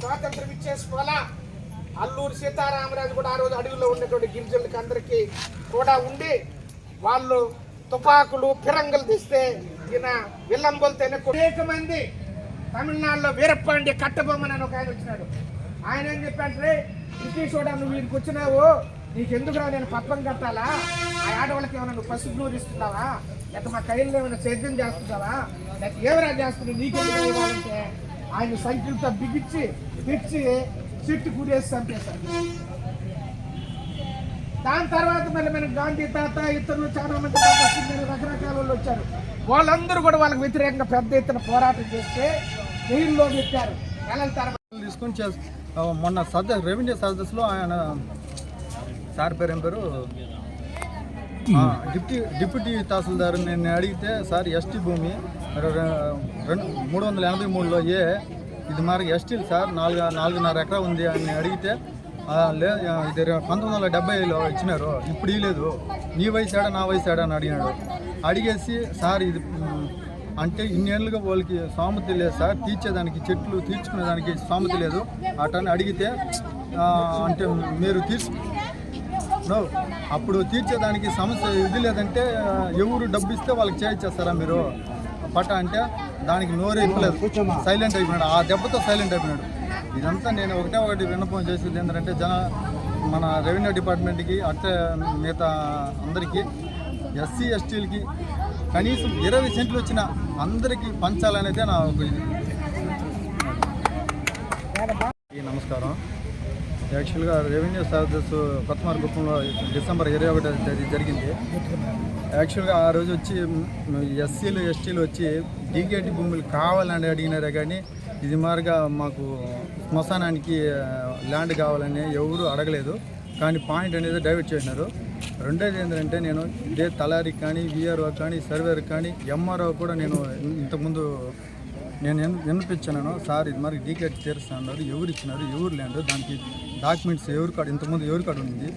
స్వాతంత్రం ఇచ్చేసుకోవాలా? అల్లూరు సీతారామరాజు కూడా ఆ రోజు అడవిలో ఉన్నటువంటి గిరిజనులకి అందరికీ కూడా ఉండి వాళ్ళు తుపాకులు ఫిరంగులు తీస్తే ఈయన విల్లంబొలతేనే అనేక మంది తమిళనాడులో వీరపాండ్య కట్టబొమ్మని అని ఒక ఆయన వచ్చినాడు. ఆయన ఏం చెప్పాడు బ్రిటిష్ కూడా నువ్వు వీడికి వచ్చినావు. నీకెందుకురా నేను పప్పం కట్టాలా? ఆ ఆడవాళ్ళకి ఏమైనా నువ్వు పసుపు నూరు ఇస్తున్నావా? లేకపోతే మా కైల్లో ఏమైనా సేద్యం చేస్తున్నావా? లేకపోతే ఏమైనా చేస్తున్నావు? నీకెందుకు ఇవ్వాలంటే ఆయన సైకిల్తో బిగించి తెచ్చి చెట్టు కూడేసి చంపేశారు. దాని తర్వాత మళ్ళీ మనకి గాంధీ తాత ఇతరులు చాలా మంది సింగర్ రకరకాల వాళ్ళు వచ్చారు. వాళ్ళందరూ కూడా వాళ్ళకి వ్యతిరేకంగా పెద్ద ఎత్తున పోరాటం చేస్తే జైల్లో పెట్టారు. నెలల తర్వాత తీసుకొని మొన్న సద రెవెన్యూ సదస్సులో ఆయన సార్ పేరు ఏం పేరు? డిప్యూటీ డిప్యూటీ తహసీల్దార్ నేను అడిగితే సార్ ఎస్టీ భూమి రెండు మూడు వందల ఎనభై మూడులో ఏ ఇది మరి ఎస్టీలు సార్ నాలుగు నాలుగున్నర ఎకరా ఉంది అని అడిగితే లే ఇది పంతొమ్మిది వందల డెబ్బైలో ఇచ్చినారు. ఇప్పుడు ఇవ్వలేదు నీ వయసు ఏడా నా వయసు ఏడా అని అడిగాడు అడిగేసి సార్ ఇది అంటే ఇన్నేళ్ళుగా వాళ్ళకి సామర్థ్యం లేదు సార్. తీర్చేదానికి చెట్లు తీర్చుకునేదానికి సామర్థ్యం లేదు. అటని అడిగితే అంటే మీరు తీర్చు అప్పుడు తీర్చేదానికి సమస్య ఇది లేదంటే ఎవరు డబ్బు ఇస్తే వాళ్ళకి చేయించేస్తారా మీరు? పట అంటే దానికి నోరు ఇప్పలేదు సైలెంట్ అయిపోయినాడు. ఆ దెబ్బతో సైలెంట్ అయిపోయినాడు. ఇదంతా నేను ఒకటే ఒకటి విన్నపం చేసేది ఏంటంటే జన మన రెవెన్యూ డిపార్ట్మెంట్కి అట్టే మిగతా అందరికీ ఎస్సీ ఎస్టీలకి కనీసం ఇరవై సెంట్లు వచ్చిన అందరికీ పంచాలనేదే నా ఒక ఇది. నమస్కారం. యాక్చువల్గా రెవెన్యూ సదస్సు కొత్తమార్గుప్పంలో డిసెంబర్ ఇరవై ఒకటో తేదీ జరిగింది. యాక్చువల్గా ఆ రోజు వచ్చి ఎస్సీలు ఎస్టీలు వచ్చి డీకేటీ భూములు కావాలని అడిగినారే కానీ ఇది మారుగా మాకు శ్మశానానికి ల్యాండ్ కావాలని ఎవరు అడగలేదు. కానీ పాయింట్ అనేది డైవర్ట్ చేసినారు. రెండోది ఏంటంటే నేను ఇదే తలారికి కానీ విఆర్ఓ కానీ సర్వేర్ కానీ ఎంఆర్ఓ కూడా నేను ఇంతకుముందు నేను ఎన్ వినిపించాను సార్ ఇది మరి డీకేట్ తీరుస్తున్నారు ఎవరు ఇచ్చినారు? ఎవరు ల్యాండ్ దానికి డాక్యుమెంట్స్ ఎవరి కాడ ఇంతకుముందు ఎవరి కాడ ఉంది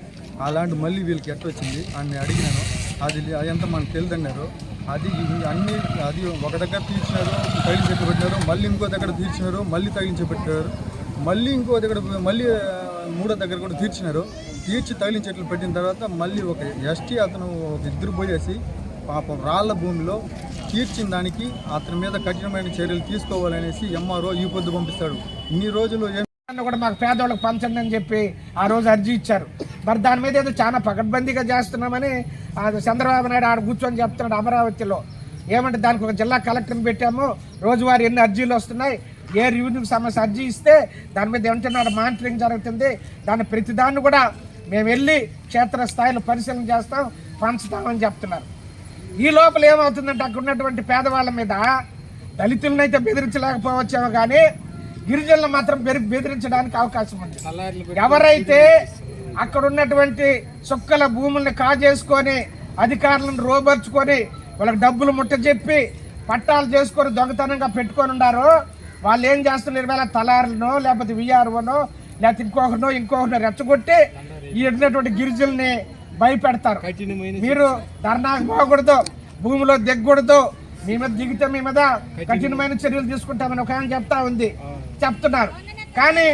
ఆ ల్యాండ్ మళ్ళీ వీళ్ళకి ఎట్ట వచ్చింది? అని అడిగినాను. అది అదంతా మనకు తెలియదన్నారు. అది అన్ని అది ఒక దగ్గర తీర్చినారు తగిలించి పెట్టినారు మళ్ళీ ఇంకో దగ్గర తీర్చినారు మళ్ళీ తగిలించి పెట్టారు మళ్ళీ ఇంకో దగ్గర మళ్ళీ మూడో దగ్గర కూడా తీర్చినారు. తీర్చి తగిలించేట్లు పెట్టిన తర్వాత మళ్ళీ ఒక ఎస్టీ అతను ఒక ఇద్దరు పోయేసి పాపం రాళ్ళ భూమిలో తీర్చిన దానికి అతని మీద కఠినమైన చర్యలు తీసుకోవాలనేసి ఎంఆర్ఓ ఈ పొద్దు పంపిస్తాడు. ఇన్ని రోజులు ఏం కూడా మాకు పేదవాళ్ళకి పంచండి అని చెప్పి ఆ రోజు అర్జీ ఇచ్చారు. మరి దాని మీద ఏదో చాలా పకడ్బందీగా చేస్తున్నామని ఆ చంద్రబాబు నాయుడు ఆడ కూర్చొని చెప్తున్నాడు అమరావతిలో. ఏమంటే దానికి ఒక జిల్లా కలెక్టర్ని పెట్టాము. రోజువారీ ఎన్ని అర్జీలు వస్తున్నాయి? ఏ రెవెన్యూ సమస్య అర్జీ ఇస్తే దాని మీద ఏమంటున్నాడు? మానిటరింగ్ జరుగుతుంది. దాని ప్రతిదాన్ని కూడా మేము వెళ్ళి క్షేత్రస్థాయిలో పరిశీలన చేస్తాం పంచుతామని చెప్తున్నారు. ఈ లోపల ఏమవుతుందంటే అక్కడ ఉన్నటువంటి పేదవాళ్ళ మీద దళితులను అయితే బెదిరించలేకపోవచ్చేమో కానీ గిరిజనులు మాత్రం బెదిరించడానికి అవకాశం ఉంది. ఎవరైతే అక్కడ ఉన్నటువంటి చుక్కల భూముల్ని కాజేసుకొని అధికారులను రోబర్చుకొని వాళ్ళకి డబ్బులు ముట్టజెప్పి పట్టాలు చేసుకొని దొంగతనంగా పెట్టుకొని ఉండారో వాళ్ళు ఏం చేస్తున్నారు? వేళ తలారునో లేకపోతే విఆర్ఓనో లేకపోతే ఇంకొకరినో ఇంకొకరినో రెచ్చగొట్టి ఈ ఉన్నటువంటి గిరిజనుల్ని భయపెడతారు. మీరు ధర్నాకు పోకూడదు భూమిలో దిగకూడదు. మీ మీద దిగితే మీ మీద కఠినమైన చర్యలు తీసుకుంటామని ఒక ఆయన చెప్తా ఉంది. చెప్తున్నారు. కానీ